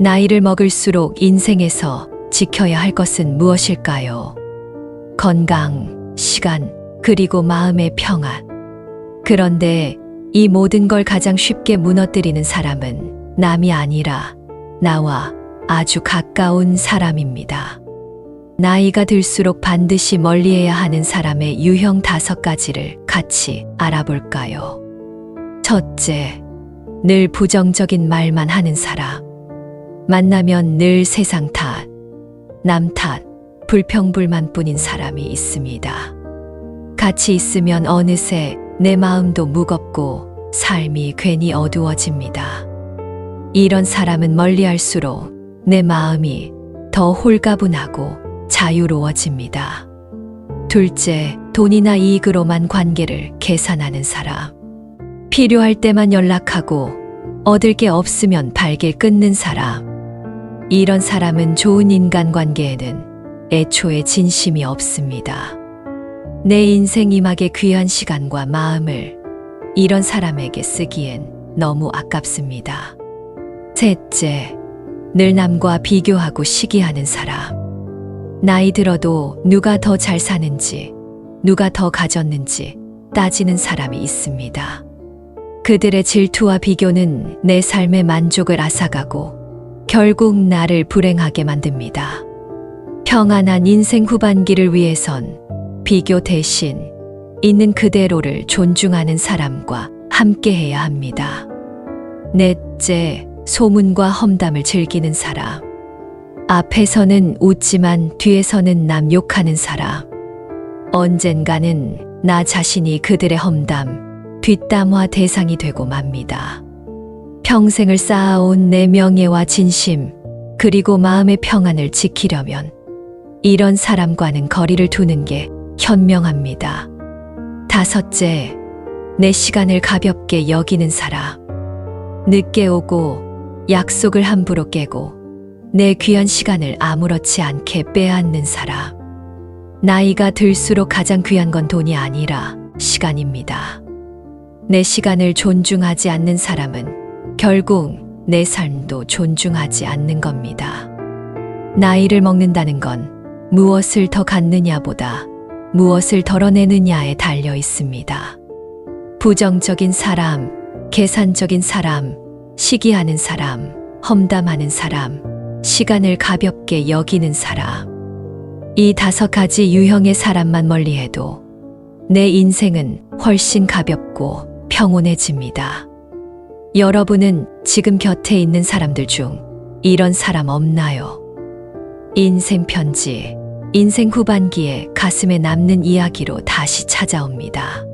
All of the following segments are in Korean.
나이를 먹을수록 인생에서 지켜야 할 것은 무엇일까요? 건강, 시간, 그리고 마음의 평안. 그런데 이 모든 걸 가장 쉽게 무너뜨리는 사람은 남이 아니라 나와 아주 가까운 사람입니다. 나이가 들수록 반드시 멀리해야 하는 사람의 유형 다섯 가지를 같이 알아볼까요? 첫째, 늘 부정적인 말만 하는 사람. 만나면 늘 세상 탓, 남 탓, 불평불만 뿐인 사람이 있습니다. 같이 있으면 어느새 내 마음도 무겁고 삶이 괜히 어두워집니다. 이런 사람은 멀리 할수록 내 마음이 더 홀가분하고 자유로워집니다. 둘째, 돈이나 이익으로만 관계를 계산하는 사람. 필요할 때만 연락하고 얻을 게 없으면 발길 끊는 사람. 이런 사람은 좋은 인간관계에는 애초에 진심이 없습니다. 내 인생 임하게 귀한 시간과 마음을 이런 사람에게 쓰기엔 너무 아깝습니다. 셋째, 늘 남과 비교하고 시기하는 사람. 나이 들어도 누가 더 잘 사는지, 누가 더 가졌는지 따지는 사람이 있습니다. 그들의 질투와 비교는 내 삶의 만족을 앗아가고 결국 나를 불행하게 만듭니다. 평안한 인생 후반기를 위해선 비교 대신 있는 그대로를 존중하는 사람과 함께해야 합니다. 넷째, 소문과 험담을 즐기는 사람. 앞에서는 웃지만 뒤에서는 남 욕하는 사람. 언젠가는 나 자신이 그들의 험담, 뒷담화 대상이 되고 맙니다. 평생을 쌓아온 내 명예와 진심, 그리고 마음의 평안을 지키려면 이런 사람과는 거리를 두는 게 현명합니다. 다섯째, 내 시간을 가볍게 여기는 사람. 늦게 오고 약속을 함부로 깨고 내 귀한 시간을 아무렇지 않게 빼앗는 사람. 나이가 들수록 가장 귀한 건 돈이 아니라 시간입니다. 내 시간을 존중하지 않는 사람은 결국 내 삶도 존중하지 않는 겁니다. 나이를 먹는다는 건 무엇을 더 갖느냐보다 무엇을 덜어내느냐에 달려 있습니다. 부정적인 사람, 계산적인 사람, 시기하는 사람, 험담하는 사람, 시간을 가볍게 여기는 사람. 이 다섯 가지 유형의 사람만 멀리해도 내 인생은 훨씬 가볍고 평온해집니다. 여러분은 지금 곁에 있는 사람들 중 이런 사람 없나요? 인생 편지, 인생 후반기에 가슴에 남는 이야기로 다시 찾아옵니다.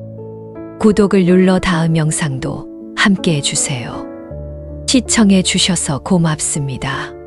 구독을 눌러 다음 영상도 함께 해주세요. 시청해 주셔서 고맙습니다.